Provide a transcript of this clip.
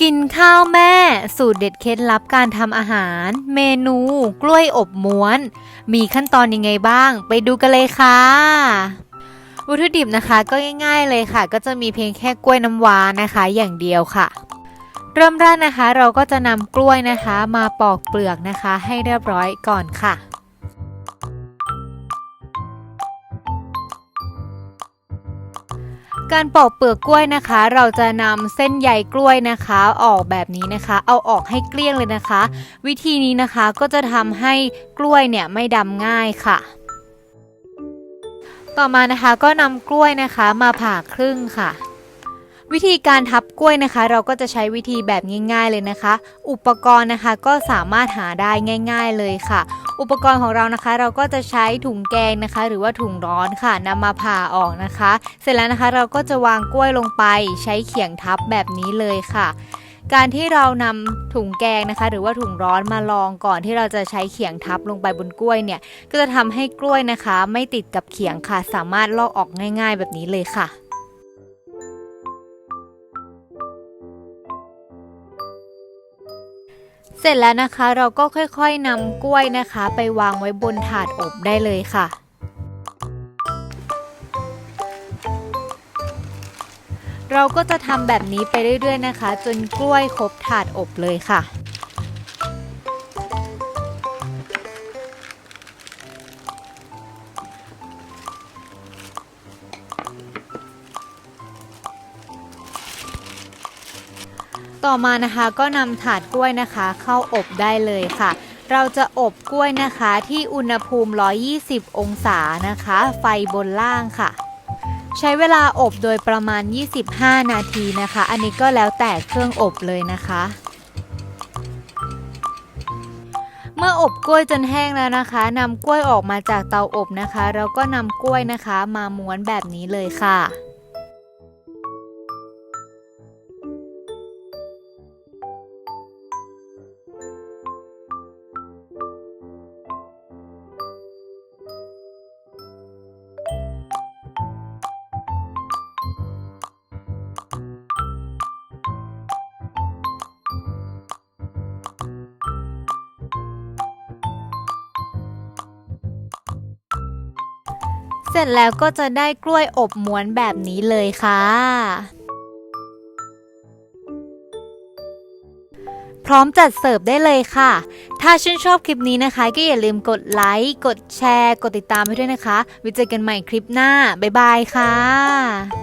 กินข้าวแม่ สูตรเด็ดเคล็ดลับการทำอาหาร เมนู กล้วยอบม้วน มีขั้นตอนยังไงบ้าง ไปดูกันเลยค่ะ วัตถุดิบนะคะก็ง่าย ๆเลยค่ะ ก็จะมีเพียงแค่กล้วยน้ำว้านะคะ อย่างเดียวค่ะ เริ่มแรกนะคะ เราก็จะนำกล้วยนะคะ มาปอกเปลือกนะคะ ให้เรียบร้อยก่อนค่ะ การปอกเปลือกกล้วยนะคะ เราจะนำเส้นใยกล้วยนะคะ ออกแบบนี้นะคะ เอาออกให้เกลี้ยงเลยนะคะ วิธีนี้นะคะก็จะทำให้กล้วยเนี่ยไม่ดำง่ายค่ะ ต่อมานะคะก็นำกล้วยนะคะมาผ่าครึ่งค่ะ วิธีการทับกล้วยนะคะ เราก็จะใช้วิธีแบบง่าย ๆเลยนะคะ อุปกรณ์นะคะก็สามารถหาได้ง่าย ๆเลยค่ะ อุปกรณ์ของเรานะคะ เราก็จะใช้ถุงแกงนะคะ หรือว่าถุงร้อนค่ะนำมาผ่าออกนะคะ เสร็จแล้วนะคะเราก็จะวางกล้วยลงไป ใช้เขียงทับแบบนี้เลยค่ะการที่เรานำถุงแกงนะคะ หรือว่าถุงร้อนมาลองก่อนที่เราจะใช้เขียงทับลงไปบนกล้วยเนี่ย ก็จะทำให้กล้วยนะคะ ไม่ติดกับเขียงค่ะ สามารถลอกออกง่าย ๆ แบบนี้เลยค่ะ เสร็จแล้วนะคะเราก็ค่อยๆนำกล้วยนะคะ ไปวางไว้บนถาดอบได้เลยค่ะ เราก็จะทำแบบนี้ไปเรื่อยๆนะคะ จนกล้วยครบถาดอบเลยค่ะ ต่อมานะคะก็นำถาดกล้วยนะคะ เข้าอบได้เลยค่ะ เราจะอบกล้วยนะคะที่อุณหภูมิ 120 องศานะคะ ไฟบนล่างค่ะ ใช้เวลาอบโดยประมาณ 25 นาทีนะคะ อันนี้ก็แล้วแต่เครื่องอบเลยนะคะเมื่ออบกล้วยจนแห้งแล้วนะคะนำกล้วยออกมาจากเตาอบนะคะ แล้วก็นำกล้วยนะคะ มาม้วนแบบนี้เลยค่ะ เสร็จแล้วก็จะได้กล้วยอบม้วนแบบนี้เลยค่ะ พร้อมจัดเสิร์ฟได้เลยค่ะ ถ้าชื่นชอบคลิปนี้นะคะ ก็อย่าลืมกดไลค์ กดแชร์ กดติดตามให้ด้วยนะคะ ไว้เจอกันใหม่คลิปหน้า บ๊ายบายค่ะ